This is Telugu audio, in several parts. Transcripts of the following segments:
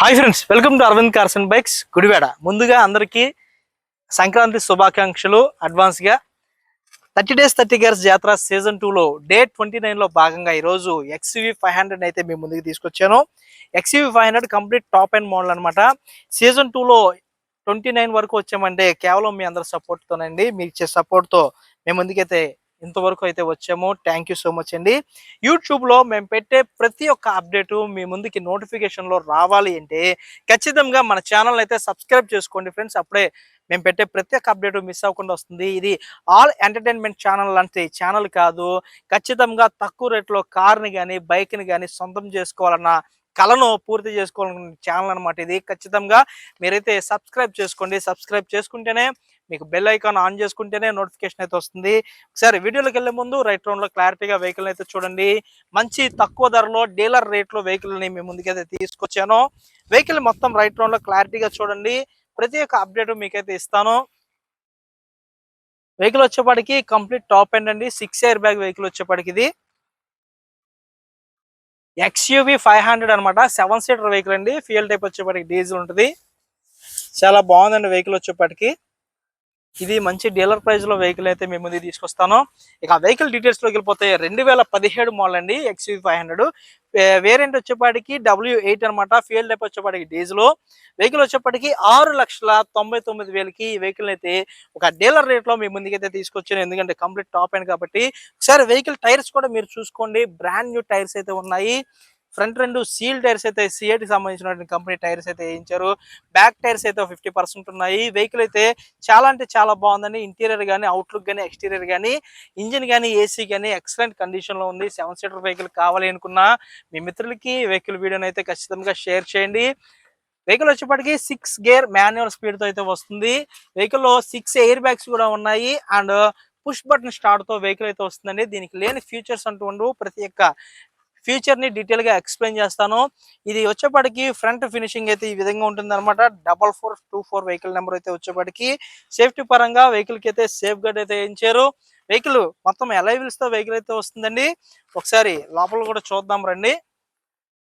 Hi friends welcome to Aravind cars and bikes Gudivada ముందుగా అందరికీ సంక్రాంతి శుభాకాంక్షలు. అడ్వాన్స్గా థర్టీ డేస్ థర్టీ గర్స్ జాతర సీజన్ టూలో డే ట్వంటీ నైన్లో భాగంగా ఈరోజు ఎక్స్యూవీ ఫైవ్ హండ్రెడ్ అయితే మేము ముందుకు తీసుకొచ్చాను. XUV five hundred complete top and model అనమాట సీజన్ టూలో ట్వంటీ నైన్ వరకు వచ్చామంటే కేవలం మీ అందరి సపోర్ట్తోనండి మీరు ఇచ్చే సపోర్ట్తో మేము ముందుకైతే ఇంతవరకు అయితే వచ్చాము. థ్యాంక్ యూ సో మచ్ అండి. యూట్యూబ్లో మేము పెట్టే ప్రతి ఒక్క అప్డేటు మీ ముందుకి నోటిఫికేషన్లో రావాలి అంటే ఖచ్చితంగా మన ఛానల్ అయితే సబ్స్క్రైబ్ చేసుకోండి ఫ్రెండ్స్. అప్పుడే మేము పెట్టే ప్రతి ఒక్క అప్డేట్ మిస్ అవ్వకుండా వస్తుంది. ఇది ఆల్ ఎంటర్టైన్మెంట్ ఛానల్ లాంటి ఛానల్ కాదు. ఖచ్చితంగా తక్కువ రేట్లో కార్ని కానీ బైక్ని కానీ సొంతం చేసుకోవాలన్న కళను పూర్తి చేసుకోవాలన్న ఛానల్ అనమాట ఇది. ఖచ్చితంగా మీరైతే సబ్స్క్రైబ్ చేసుకోండి. సబ్స్క్రైబ్ చేసుకుంటేనే మీకు బెల్ ఐకాన్ ఆన్ చేసుకుంటేనే నోటిఫికేషన్ అయితే వస్తుంది. ఒకసారి వీడియోలోకి వెళ్ళే ముందు రైట్ రౌండ్లో క్లారిటీగా వెహికల్ అయితే చూడండి. మంచి తక్కువ ధరలో డీలర్ రేట్లో వెహికల్ని మీ ముందుకైతే తీసుకొచ్చాను. వెహికల్ మొత్తం రైట్ రౌండ్లో క్లారిటీగా చూడండి. ప్రతి ఒక్క అప్డేట్ మీకైతే ఇస్తాను. వెహికల్ వచ్చేపాటికి కంప్లీట్ టాప్ ఎండ్ అండి. సిక్స్ ఇయర్ బ్యాగ్ వెహికల్ వచ్చేపాటికి ఇది. ఎక్స్యూవి ఫైవ్ హండ్రెడ్ అనమాట సెవెన్ సీటర్ వెహికల్ అండి. ఫ్యూయల్ టైప్ వచ్చేపాటికి డీజిల్ ఉంటుంది. చాలా బాగుందండి వెహికల్ వచ్చేపాటికి. ఇది మంచి డీలర్ ప్రైస్లో వెహికల్ అయితే మేము ముందు తీసుకొస్తాను. ఇక వెహికల్ డీటెయిల్స్లోకి వెళ్ళిపోతే రెండు వేల పదిహేడు మోడల్ అండి ఎక్స్యూవి ఫైవ్ హండ్రెడ్ వేరియంట్ వచ్చేపాటికి డబ్ల్యూ ఎయిట్ అనమాట ఫ్యూయల్ టైప్ వచ్చేపాటికి డీజిల్ వెహికల్ వచ్చేప్పటికి ఆరు లక్షల తొంభై తొమ్మిది వేలకి ఈ వెహికల్ అయితే ఒక డీలర్ రేట్లో మీ ముందుకైతే తీసుకొచ్చాను. ఎందుకంటే కంప్లీట్ టాప్ అండ్ కాబట్టి ఒకసారి వెహికల్ టైర్స్ కూడా మీరు చూసుకోండి. బ్రాండ్ న్యూ టైర్స్ అయితే ఉన్నాయి. ఫ్రంట్ రెండు సీల్ టైర్స్ అయితే సిఐటి సంబంధించినటువంటి కంపెనీ టైర్స్ అయితే వేయించారు. బ్యాక్ టైర్స్ అయితే ఫిఫ్టీ పర్సెంట్ ఉన్నాయి. వెహికల్ అయితే చాలా అంటే చాలా బాగుందండి. ఇంటీరియర్ కానీ అవుట్లుక్ కానీ ఎక్స్టీరియర్ కానీ ఇంజిన్ కానీ ఏసీ కానీ ఎక్సలెంట్ కండిషన్లో ఉంది. సెవెన్ సీటర్ వెహికల్ కావాలి అనుకున్నా మీ మిత్రులకి వెహికల్ వీడియోని అయితే ఖచ్చితంగా షేర్ చేయండి. వెహికల్ వచ్చేప్పటికి సిక్స్ గేర్ మాన్యువల్ స్పీడ్తో అయితే వస్తుంది. వెహికల్లో సిక్స్ ఎయిర్ బ్యాగ్స్ కూడా ఉన్నాయి. అండ్ పుష్ బటన్ స్టార్ట్తో వెహికల్ అయితే వస్తుందండి. దీనికి లేని ఫీచర్స్ అంటూ ఉండవు. ప్రతి ఒక్క ఫీచర్ని ని డీటెయిల్గా ఎక్స్ప్లెయిన్ చేస్తాను. ఇది వచ్చేప్పటికి ఫ్రంట్ ఫినిషింగ్ అయితే ఈ విధంగా ఉంటుంది అనమాట double four two four vehicle number అయితే వచ్చేప్పటికి సేఫ్టీ పరంగా వెహికల్కి అయితే సేఫ్ గార్డ్ అయితే వేయించారు వెహికల్ మొత్తం ఎలైవిల్స్తో వెహికల్ అయితే వస్తుందండి. ఒకసారి లోపల కూడా చూద్దాం రండి.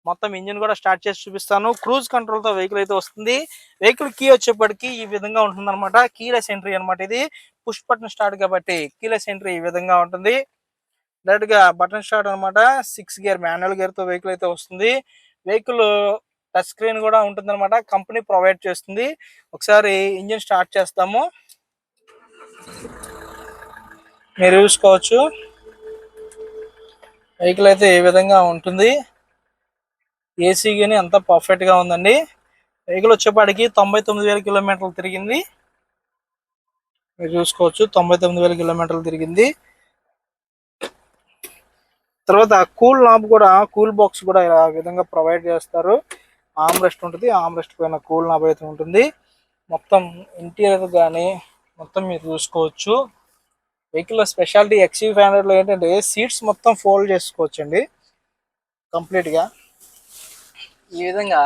మొత్తం ఇంజిన్ కూడా స్టార్ట్ చేసి చూపిస్తాను. క్రూజ్ కంట్రోల్తో వెహికల్ అయితే వస్తుంది. వెహికల్ కీ వచ్చేప్పటికి ఈ విధంగా ఉంటుంది అనమాట కీలెస్ ఎంట్రీ అనమాట ఇది. పుష్ బటన్ స్టార్ట్ కాబట్టి కీలెస్ ఎంట్రీ ఈ విధంగా ఉంటుంది. డైరెక్ట్గా బటన్ స్టార్ట్ అనమాట. సిక్స్ గేర్ మాన్యువల్ గేర్తో వెహికల్ అయితే వస్తుంది. వెహికల్ టచ్ స్క్రీన్ కూడా ఉంటుంది అనమాట కంపెనీ ప్రొవైడ్ చేస్తుంది. ఒకసారి ఇంజిన్ స్టార్ట్ చేస్తాము. మీరు చూసుకోవచ్చు. వెహికల్ అయితే ఏ విధంగా ఉంటుంది. ఏసీ కానీ అంతా పర్ఫెక్ట్గా ఉందండి. వెహికల్ వచ్చేపాటికి తొంభై తొమ్మిది వేల కిలోమీటర్లు తిరిగింది. మీరు చూసుకోవచ్చు. తొంభై తొమ్మిది వేల కిలోమీటర్లు తిరిగింది. తర్వాత కూల్ నాబ్ కూడా కూల్ బాక్స్ కూడా ఇలా విధంగా ప్రొవైడ్ చేస్తారు. ఆమ్ రెస్ట్ ఉంటుంది. ఆమ్ రెస్ట్ పైన కూల్ నాబ్ అయితే ఉంటుంది. మొత్తం ఇంటీరియర్ కానీ మొత్తం మీరు చూసుకోవచ్చు. వెహికల్ స్పెషాలిటీ ఎక్స్యూ ఫైవ్ హండ్రెడ్లో ఏంటంటే సీట్స్ మొత్తం ఫోల్డ్ చేసుకోవచ్చు అండి కంప్లీట్గా. ఈ విధంగా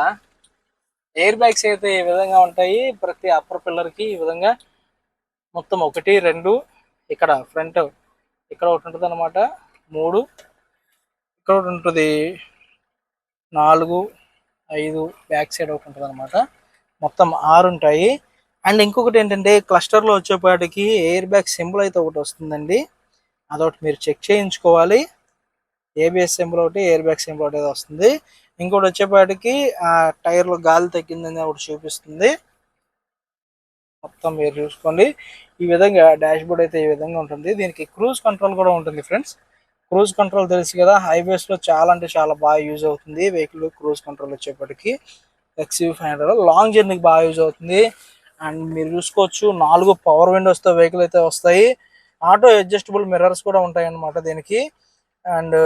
ఎయిర్ బ్యాగ్స్ అయితే ఈ విధంగా ఉంటాయి. ప్రతి అప్పర్ పిల్లర్కి ఈ విధంగా మొత్తం ఒకటి రెండు ఇక్కడ ఫ్రంట్ ఇక్కడ ఒకటి ఉంటుంది అనమాట మూడు ఇక్కడ ఒకటి ఉంటుంది నాలుగు ఐదు బ్యాక్ సైడ్ ఒకటి ఉంటుంది అనమాట మొత్తం ఆరు ఉంటాయి. అండ్ ఇంకొకటి ఏంటంటే క్లస్టర్లో వచ్చేపాటికి ఎయిర్ బ్యాగ్ సింబల్ అయితే ఒకటి వస్తుందండి. అదొకటి మీరు చెక్ చేయించుకోవాలి. ఏబిఎస్ సింబల్ ఒకటి ఎయిర్ బ్యాగ్ సింబల్ ఒకటి వస్తుంది. ఇంకోటి వచ్చేపాటికి ఆ టైర్లో గాలి తగ్గిందని ఒకటి చూపిస్తుంది. మొత్తం మీరు చూసుకోండి. ఈ విధంగా డాష్ బోర్డ్ అయితే ఈ విధంగా ఉంటుంది. దీనికి క్రూజ్ కంట్రోల్ కూడా ఉంటుంది ఫ్రెండ్స్ క్రూజ్ కంట్రోల్ తెలుసు కదా హైవేస్లో చాలా అంటే చాలా బాగా యూజ్ అవుతుంది వెహికల్ క్రూజ్ కంట్రోల్ వచ్చేప్పటికి. ఎక్స్యూ ఫైవ్ హండ్రెడ్ లాంగ్ జర్నీకి బాగా యూజ్ అవుతుంది. అండ్ మీరు చూసుకోవచ్చు నాలుగు పవర్ విండోస్తో వెహికల్ అయితే వస్తాయి. ఆటో అడ్జస్టబుల్ మిర్రర్స్ కూడా ఉంటాయి అన్నమాట దీనికి. అండ్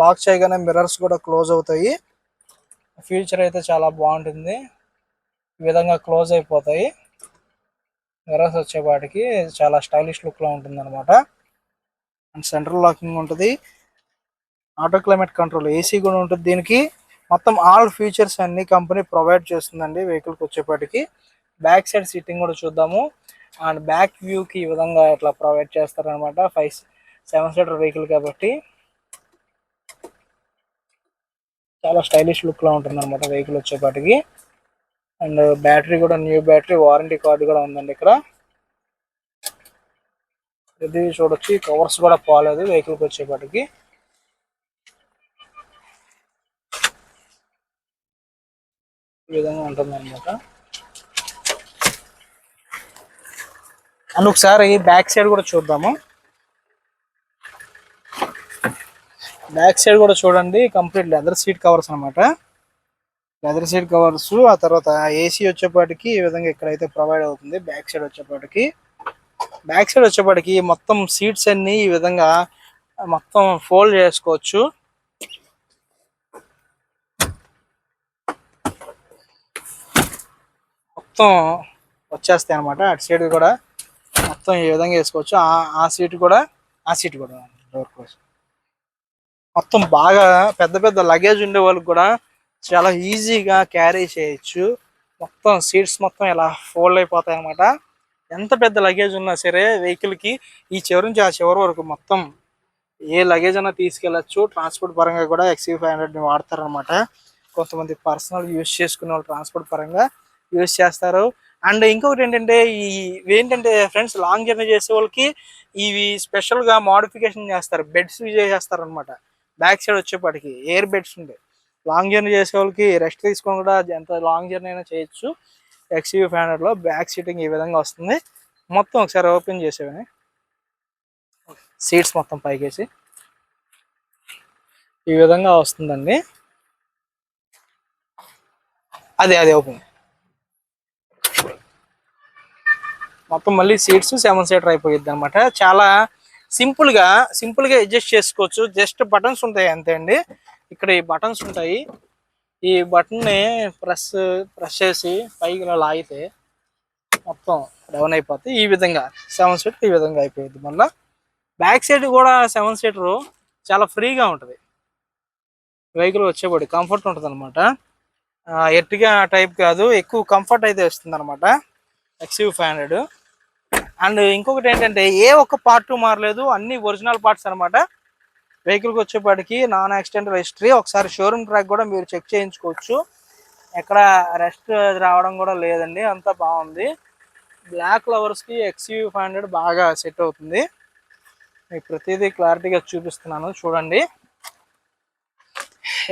లాక్ చేయగానే మిర్రర్స్ కూడా క్లోజ్ అవుతాయి. ఫ్యూచర్ అయితే చాలా బాగుంటుంది. ఈ విధంగా క్లోజ్ అయిపోతాయి. మిర్రర్స్ వచ్చేపాటికి చాలా స్టైలిష్ లుక్లో ఉంటుంది అనమాట అండ్ సెంట్రల్ లాకింగ్ ఉంటుంది. ఆటో క్లైమేట్ కంట్రోల్ ఏసీ కూడా ఉంటుంది దీనికి. మొత్తం ఆల్ ఫీచర్స్ అన్ని కంపెనీ ప్రొవైడ్ చేస్తుందండి వెహికల్కి వచ్చేపాటికి. బ్యాక్ సైడ్ సీటింగ్ కూడా చూద్దాము. అండ్ బ్యాక్ వ్యూకి ఈ విధంగా ఇట్లా ప్రొవైడ్ చేస్తారనమాట ఫైవ్ సెవెన్ సీటర్ వెహికల్ కాబట్టి. చాలా స్టైలిష్ లుక్లో ఉంటుంది అనమాట వెహికల్ వచ్చేపాటికి. అండ్ బ్యాటరీ కూడా న్యూ బ్యాటరీ వారంటీ కార్డు కూడా ఉందండి ఇక్కడ. ఇది చూడొచ్చు. కవర్స్ కూడా పోలేదు వెహికల్కి వచ్చేపాటికి. ఈ విధంగా ఉంటుంది అనమాట అండ్ ఒకసారి బ్యాక్ సైడ్ కూడా చూద్దాము. బ్యాక్ సైడ్ కూడా చూడండి కంప్లీట్ లెదర్ సీట్ కవర్స్ అన్నమాట. లెదర్ సీట్ కవర్స్ ఆ తర్వాత ఏసీ వచ్చేపాటికి ఈ విధంగా ఇక్కడైతే ప్రొవైడ్ అవుతుంది బ్యాక్ సైడ్ వచ్చేపాటికి. బ్యాక్ సైడ్ వచ్చేప్పటికి మొత్తం సీట్స్ అన్ని ఈ విధంగా మొత్తం ఫోల్డ్ చేసుకోవచ్చు. మొత్తం వచ్చేస్తాయి అనమాట అటు సైడ్ కూడా మొత్తం ఈ విధంగా వేసుకోవచ్చు. ఆ- సీట్ కూడా ఆ సీట్ కూడా డోర్ కోసం మొత్తం బాగా పెద్ద పెద్ద లగేజ్ ఉండే వాళ్ళకి కూడా చాలా ఈజీగా క్యారీ చేయొచ్చు. మొత్తం సీట్స్ మొత్తం ఇలా ఫోల్డ్ అయిపోతాయి అనమాట ఎంత పెద్ద లగేజ్ ఉన్నా సరే వెహికల్కి ఈ చివరి నుంచి ఆ చివరి వరకు మొత్తం ఏ లగేజ్ అన్నా తీసుకెళ్ళచ్చు. ట్రాన్స్పోర్ట్ పరంగా కూడా ఎక్సీ ఫైవ్ హండ్రెడ్ని వాడతారనమాట కొంతమంది పర్సనల్ యూస్ చేసుకునే వాళ్ళు ట్రాన్స్పోర్ట్ పరంగా యూస్ చేస్తారు. అండ్ ఇంకొకటి ఏంటంటే ఈ ఏంటంటే ఫ్రెండ్స్ లాంగ్ జర్నీ చేసే వాళ్ళకి ఇవి స్పెషల్గా మాడిఫికేషన్ చేస్తారు. బెడ్స్ చేస్తారు అనమాట బ్యాక్ సైడ్ వచ్చేప్పటికి ఎయిర్ బెడ్స్ ఉంటాయి లాంగ్ జర్నీ చేసే వాళ్ళకి రెస్ట్ తీసుకొని కూడా ఎంత లాంగ్ జర్నీ అయినా చేయొచ్చు. ఎక్స్యూ ఫ్యానర్లో బ్యాక్ సీటింగ్ ఈ విధంగా వస్తుంది. మొత్తం ఒకసారి ఓపెన్ చేసేవని సీట్స్ మొత్తం పైకేసి. ఈ విధంగా వస్తుందండి. అదే అదే ఓపెన్. మొత్తం మళ్ళీ సీట్స్ సెవెన్ సీటర్ అయిపోయింది అనమాట చాలా సింపుల్గా అడ్జస్ట్ చేసుకోవచ్చు. జస్ట్ బటన్స్ ఉంటాయి అంతే అండి. ఇక్కడ ఈ బటన్స్ ఉంటాయి. ఈ బటన్ని ప్రెస్ ప్రెస్ చేసి పైకి లాగితే మొత్తం డౌన్ అయిపోతే ఈ విధంగా సెవెన్ సీటర్ ఈ విధంగా అయిపోయింది మళ్ళీ బ్యాక్ సైడ్ కూడా సెవెన్ సీటర్ చాలా ఫ్రీగా ఉంటుంది. వెహికల్ వచ్చేబడి కంఫర్ట్ ఉంటుంది అనమాట ఎట్టిగా టైప్ కాదు ఎక్కువ కంఫర్ట్ అయితే వస్తుంది అనమాట ఎక్స్యూ ఫైవ్ హండ్రెడ్ అండ్ ఇంకొకటి ఏంటంటే ఏ ఒక్క పార్ట్ మారలేదు అన్ని ఒరిజినల్ పార్ట్స్ అనమాట వెహికల్కి వచ్చేపాటికి నాన్ యాక్సిడెంటల్ హిస్టరీ ఒకసారి షోరూమ్ ట్రాక్ కూడా మీరు చెక్ చేయించుకోవచ్చు. ఎక్కడ రెస్ట్ రావడం కూడా లేదండి. అంతా బాగుంది. బ్లాక్ లవర్స్కి ఎక్స్యూ ఫైవ్ హండ్రెడ్ బాగా సెట్ అవుతుంది. మీకు ప్రతిదీ క్లారిటీగా చూపిస్తున్నాను. చూడండి.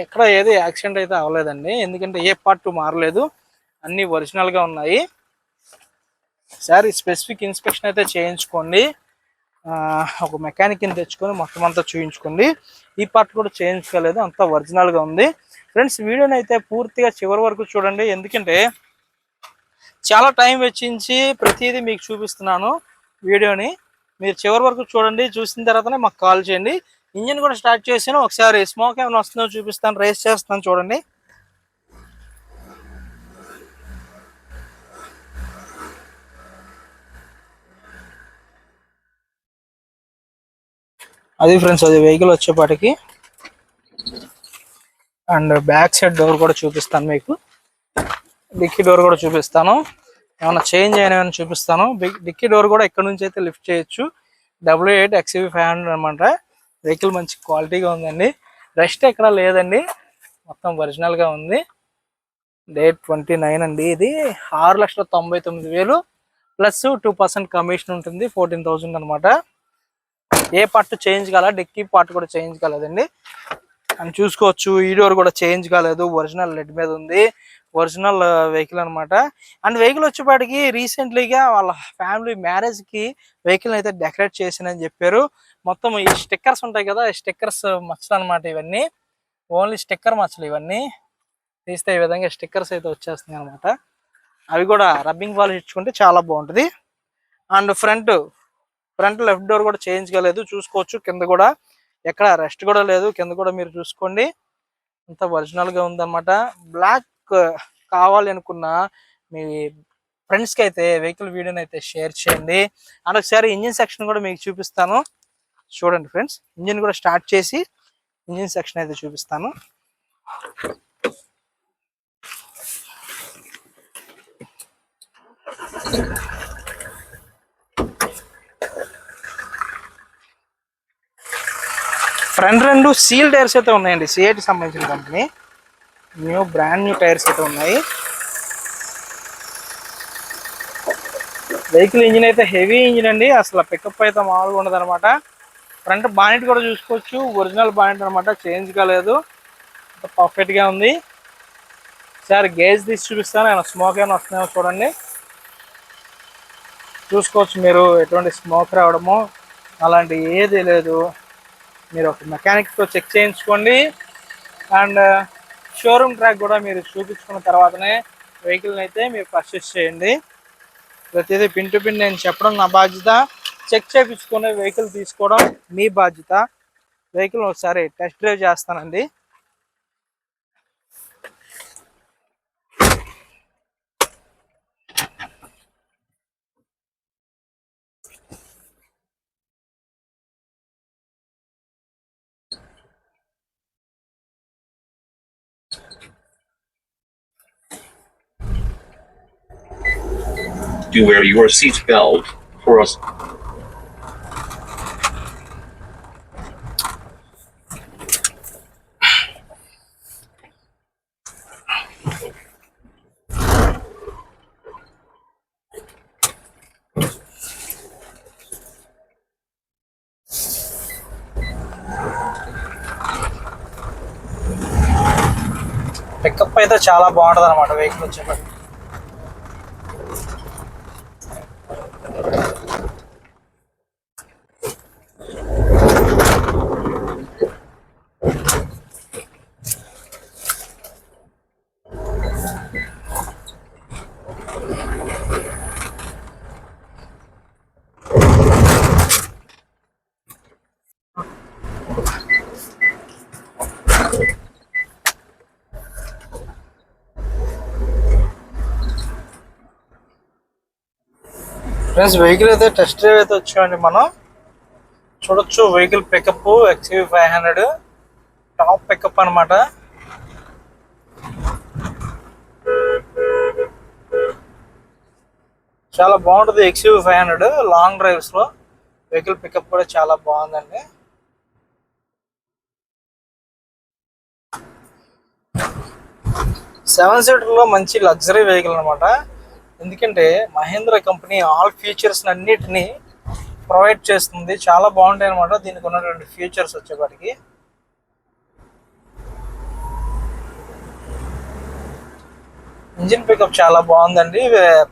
ఎక్కడ ఏది యాక్సిడెంట్ అయితే అవ్వలేదండి. ఎందుకంటే ఏ పార్ట్ మారలేదు. అన్ని ఒరిజినల్గా ఉన్నాయి. సార్ స్పెసిఫిక్ ఇన్స్పెక్షన్ అయితే చేయించుకోండి. ఒక మెకానిక్ని తెచ్చుకొని మొత్తం అంతా చూయించుకోండి. ఈ పార్ట్ కూడా చేయించుకోలేదు అంతా ఒరిజినల్గా ఉంది. ఫ్రెండ్స్ వీడియోని అయితే పూర్తిగా చివరి వరకు చూడండి. ఎందుకంటే చాలా టైం వెచ్చించి ప్రతిదీ మీకు చూపిస్తున్నాను వీడియోని. మీరు చివరి వరకు చూడండి చూసిన తర్వాతనే మాకు కాల్ చేయండి. ఇంజిన్ కూడా స్టార్ట్ చేసాను ఒకసారి స్మోక్ ఏమైనా వస్తుందో చూపిస్తాను రేస్ చేస్తాను చూడండి. అది ఫ్రెండ్స్ అది వెహికల్ వచ్చేపాటికి. అండ్ బ్యాక్ సైడ్ డోర్ కూడా చూపిస్తాను మీకు. డిక్కీ డోర్ కూడా చూపిస్తాను. ఏమైనా చేంజ్ అయినా చూపిస్తాను. డిక్కీ డోర్ కూడా ఇక్కడ నుంచి అయితే లిఫ్ట్ చేయొచ్చు. W eight XUV five hundred అనమాట వెహికల్ మంచి క్వాలిటీగా ఉందండి. రెస్ట్ ఎక్కడ లేదండి. మొత్తం ఒరిజినల్గా ఉంది. డేట్ ట్వంటీ నైన్ అండి ఇది. ఆరు లక్షల తొంభై తొమ్మిది వేలు. ప్లస్ టూ పర్సెంట్ కమిషన్ ఉంటుంది. ఫోర్టీన్ థౌసండ్ అనమాట ఏ పార్ట్ చేంజ్ కాల డిక్కీ పార్ట్ కూడా చేంజ్ కాలేదండి. అని చూసుకోవచ్చు ఈ డోర్ కూడా చేంజ్ కాలేదు ఒరిజినల్ లెడ్ మీద ఉంది. ఒరిజినల్ వెహికల్ uh, అన్నమాట. అండ్ వెహికల్ వచ్చేపాటికి రీసెంట్లీగా వాళ్ళ ఫ్యామిలీ మ్యారేజ్కి వెహికల్ అయితే డెకరేట్ చేసానని చెప్పారు. మొత్తం ఈ స్టిక్కర్స్ ఉంటాయి కదా స్టిక్కర్స్ మచ్చలు అనమాట ఇవన్నీ. ఓన్లీ స్టిక్కర్ మచ్చలు ఇవన్నీ. తీస్తే ఈ విధంగా స్టిక్కర్స్ అయితే వచ్చేస్తున్నాయి అనమాట అవి కూడా రబ్బింగ్ పాలిష్ ఇచ్చుకుంటే చాలా బాగుంటుంది. And front front left door కూడా చేయించగలేదు చూసుకోవచ్చు. కింద కూడా ఎక్కడ రెస్ట్ కూడా లేదు. కింద కూడా మీరు చూసుకోండి. అంత ఒరిజినల్గా ఉందన్నమాట. బ్లాక్ కావాలి అనుకున్న మీ ఫ్రెండ్స్కి అయితే వెహికల్ వీడియోని అయితే షేర్ చేయండి. అండ్ ఒకసారి ఇంజిన్ సెక్షన్ కూడా మీకు చూపిస్తాను. చూడండి ఫ్రెండ్స్. ఇంజిన్ కూడా స్టార్ట్ చేసి ఇంజిన్ సెక్షన్ అయితే చూపిస్తాను. ఫ్రంట్ రెండు సీల్ టైర్స్ అయితే ఉన్నాయండి. సిఐటి సంబంధించిన company. New brand new tyres అయితే ఉన్నాయి. వెహికల్ ఇంజిన్ అయితే హెవీ ఇంజిన్ అండి. అసలు పికప్ అయితే మామూలుగా ఉండదు అనమాట ఫ్రంట్ బానెట్ కూడా చూసుకోవచ్చు. ఒరిజినల్ బానెట్ అనమాట చేంజ్ కాలేదు పర్ఫెక్ట్గా ఉంది. సార్ గేజ్ తీసి చూపిస్తాను. ఆయన స్మోక్ ఏమైనా వస్తున్నాయో చూడండి. చూసుకోవచ్చు మీరు ఎటువంటి స్మోక్ రావడము. అలాంటి ఏది లేదు. మీరు ఒక మెకానిక్తో చెక్ చేయించుకోండి. అండ్ షోరూమ్ ట్రాక్ కూడా మీరు చూపించుకున్న తర్వాతనే వెహికల్ని అయితే మీరు పర్చేస్ చేయండి. ప్రతిదీ పిన్ టు పిన్ నేను చెప్పడం నా బాధ్యత. చెక్ చేయించుకునే వెహికల్ తీసుకోవడం మీ బాధ్యత. వెహికల్ ఒకసారి టెస్ట్ డ్రైవ్ చేస్తానండి. Do wear your seat belt for us. Pickup అయితే చాలా బాగుంటుంది అనమాట వెహికల్ వచ్చేప్పటికి ఫ్రెండ్స్ వెహికల్ అయితే టెస్ట్ డ్రైవ్ అయితే వచ్చామండి మనం. చూడొచ్చు vehicle pickup XUV five hundred top pickup అనమాట చాలా బాగుంటుంది ఎక్స్యూ ఫైవ్ హండ్రెడ్ లాంగ్ డ్రైవ్స్లో. వెహికల్ పికప్ కూడా చాలా బాగుందండి. సెవెన్ సీటర్లో మంచి లగ్జరీ వెహికల్ అనమాట ఎందుకంటే మహేంద్ర కంపెనీ ఆల్ ఫీచర్స్ అన్నిటిని ప్రొవైడ్ చేస్తుంది. చాలా బాగుంటాయి అనమాట దీనికి ఉన్నటువంటి ఫీచర్స్ వచ్చేపాటికి. ఇంజిన్ పికప్ చాలా బాగుందండి.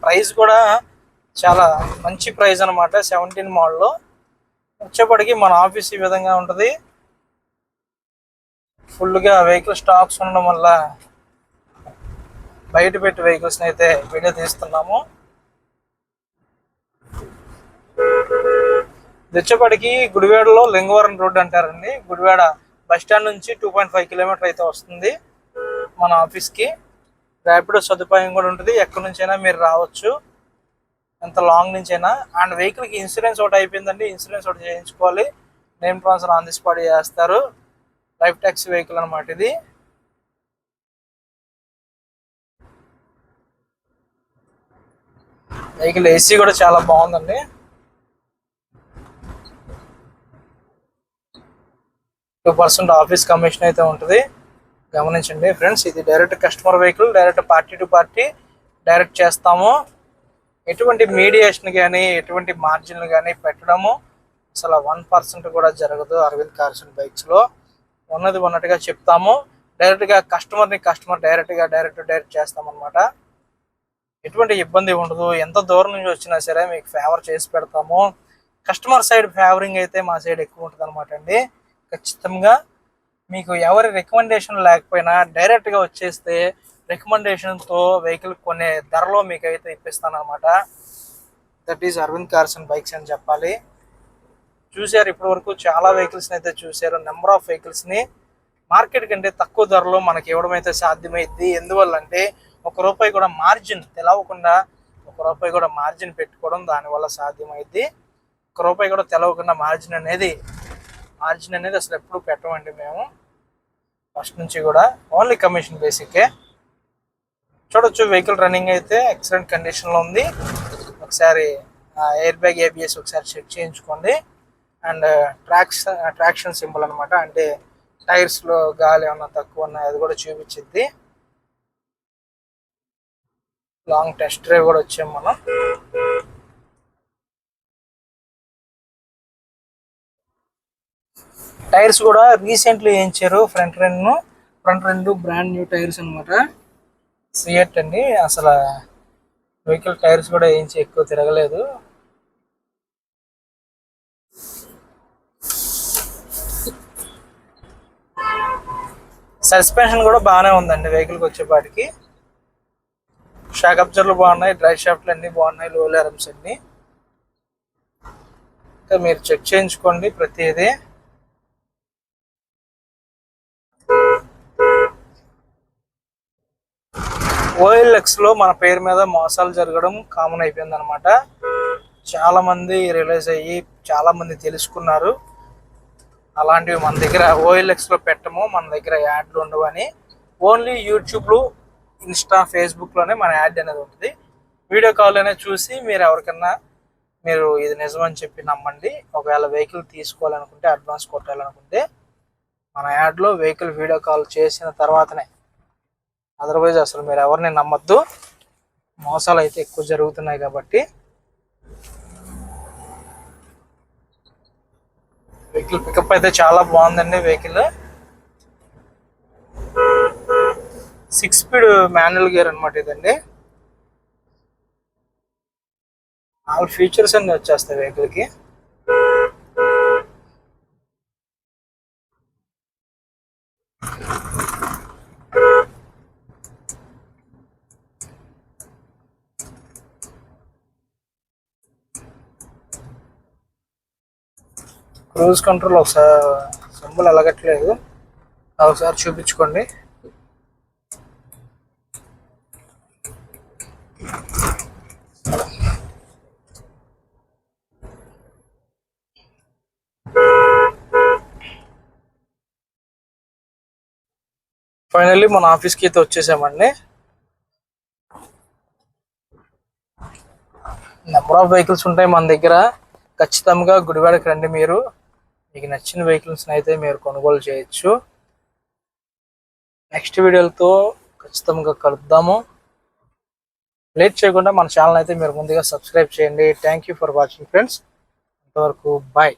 ప్రైస్ కూడా చాలా మంచి ప్రైస్ అనమాట సెవెంటీన్ మోడల్లో వచ్చేప్పటికి మన ఆఫీస్ ఈ విధంగా ఉంటుంది. ఫుల్గా వెహికల్ స్టాక్స్ ఉండడం వల్ల బయట పెట్టి వెహికల్స్ అయితే వీడియో తీస్తున్నాము. తెచ్చేపటికి గుడివేడలో గుడివాడలో లింగవరం రోడ్ అంటారండి. గుడివాడ బస్ స్టాండ్ నుంచి టూ పాయింట్ ఫైవ్ కిలోమీటర్ అయితే వస్తుంది మన ఆఫీస్కి ర్యాపిడో సదుపాయం కూడా ఉంటుంది. ఎక్కడి నుంచైనా మీరు రావచ్చు. ఎంత లాంగ్ నుంచైనా. అండ్ వెహికల్కి ఇన్సూరెన్స్ ఒకటి అయిపోయిందండి. ఇన్సూరెన్స్ ఒకటి చేయించుకోవాలి. Name transfer on the spot చేస్తారు. లైఫ్ ట్యాక్సీ వెహికల్ అనమాట ఇది. వెహికల్ ఏసీ కూడా చాలా బాగుందండి. టూ పర్సెంట్ ఆఫీస్ కమిషన్ అయితే ఉంటుంది. గమనించండి ఫ్రెండ్స్ ఇది direct customer vehicle direct party to party direct చేస్తాము. ఎటువంటి మీడియేషన్ కానీ ఎటువంటి మార్జిన్లు కానీ పెట్టడము అసలు వన్ పర్సెంట్ కూడా జరగదు అరవింద్ కార్సన్ బైక్స్లో ఉన్నది ఉన్నట్టుగా చెప్తాము. డైరెక్ట్గా కస్టమర్ని కస్టమర్ డైరెక్ట్గా డైరెక్ట్ డైరెక్ట్ చేస్తామన్నమాట. ఎటువంటి ఇబ్బంది ఉండదు. ఎంత దూరం నుంచి వచ్చినా సరే మీకు ఫేవర్ చేసి పెడతాము. కస్టమర్ సైడ్ ఫేవరింగ్ అయితే మా సైడ్ ఎక్కువ ఉంటుంది అనమాట అండి. ఖచ్చితంగా మీకు ఎవరి రికమెండేషన్ లేకపోయినా డైరెక్ట్గా వచ్చేస్తే రికమెండేషన్తో వెహికల్ కొనే ధరలో మీకు అయితే ఇప్పిస్తాను అనమాట that is Aravind cars and bikes అని చెప్పాలి. చూశారు ఇప్పటి వరకు చాలా వెహికల్స్ని అయితే చూశారు. నెంబర్ ఆఫ్ వెహికల్స్ని మార్కెట్ కంటే తక్కువ ధరలో మనకి ఇవ్వడం అయితే సాధ్యమైద్ది ఎందువల్ల అంటే ఒక రూపాయి కూడా మార్జిన్ తెలవకుండా ఒక రూపాయి కూడా మార్జిన్ పెట్టుకోవడం దానివల్ల సాధ్యమైద్ది ఒక రూపాయి కూడా తెలవకుండా మార్జిన్ అనేది మార్జిన్ అనేది అసలు ఎప్పుడు పెట్టమండి మేము. ఫస్ట్ నుంచి కూడా ఓన్లీ కమిషన్ బేసిక్కే చూడొచ్చు వెహికల్ రన్నింగ్ అయితే ఎక్సలెంట్ కండిషన్లో ఉంది. ఒకసారి ఎయిర్ బ్యాగ్ ఏబిఎస్ ఒకసారి చెక్ చేయించుకోండి. అండ్ ట్రాక్షన్ ట్రాక్షన్ సింబల్ అనమాట అంటే టైర్స్లో గాలి ఏమన్నా తక్కువ ఉన్నాయి అది కూడా చూపించింది లాంగ్ టెస్ట్ డ్రైవ్ కూడా వచ్చాం మనం. టైర్స్ కూడా రీసెంట్లీ వేయించారు ఫ్రంట్ రెండు ఫ్రంట్ రెండు బ్రాండ్ న్యూ టైర్స్ అన్నమాట. సిఎట్ అండి. అసలు వెహికల్ టైర్స్ కూడా వేయించి ఎక్కువ తిరగలేదు. సస్పెన్షన్ కూడా బాగానే ఉందండి వెహికల్కి వచ్చేపాటికి. షాక్ అబ్జర్లు బాగున్నాయి డ్రై షాఫ్ట్లు అన్ని బాగున్నాయి లో అరమ్స్ అన్ని. ఇంకా మీరు చెక్ చేయించుకోండి ప్రతిదీ. ఓఎల్ఎక్స్లో మన పేరు మీద మోసాలు జరగడం కామన్ అయిపోయింది అనమాట చాలా మంది రియలైజ్ అయ్యి చాలా మంది తెలుసుకున్నారు. అలాంటివి మన దగ్గర ఓఎల్ఎక్స్లో పెట్టము మన దగ్గర యాడ్లు ఉండవని. ఓన్లీ యూట్యూబ్లో ఇన్స్టా ఫేస్బుక్లోనే మన యాడ్ అనేది ఉంటుంది. వీడియో కాల్ అనేది చూసి మీరు ఎవరికన్నా మీరు ఇది నిజమని చెప్పి నమ్మండి. ఒకవేళ వెహికల్ తీసుకోవాలనుకుంటే అడ్వాన్స్ కొట్టాలనుకుంటే మన యాడ్లో వెహికల్ వీడియో కాల్ చేసిన తర్వాతనే. అదర్వైజ్ అసలు మీరు ఎవరిని నమ్మద్దు. మోసాలు అయితే ఎక్కువ జరుగుతున్నాయి కాబట్టి. వెహికల్ పికప్ అయితే చాలా బాగుందండి vehicle six speed manual gear అనమాట ఇదండి. ఆల్ ఫీచర్స్ అన్ని వచ్చేస్తాయి వెహికల్కి. క్రూజ్ కంట్రోల్ ఒకసారి సింబల్ అలగట్లేదు. ఒకసారి చూపించుకోండి. ఫైనల్లీ మన ఆఫీస్కి అయితే వచ్చేసామండి. నెంబర్ ఆఫ్ వెహికల్స్ ఉంటాయి మన దగ్గర. ఖచ్చితంగా గుడివాడకి రండి మీరు. మీకు నచ్చిన వెహికల్స్ని అయితే మీరు కొనుగోలు చేయొచ్చు. నెక్స్ట్ వీడియోలతో ఖచ్చితంగా కలుద్దాము. లేట్ చేయకుండా మన ఛానల్ అయితే మీరు ముందుగా సబ్స్క్రైబ్ చేయండి. Thank you for watching friends అంతవరకు బాయ్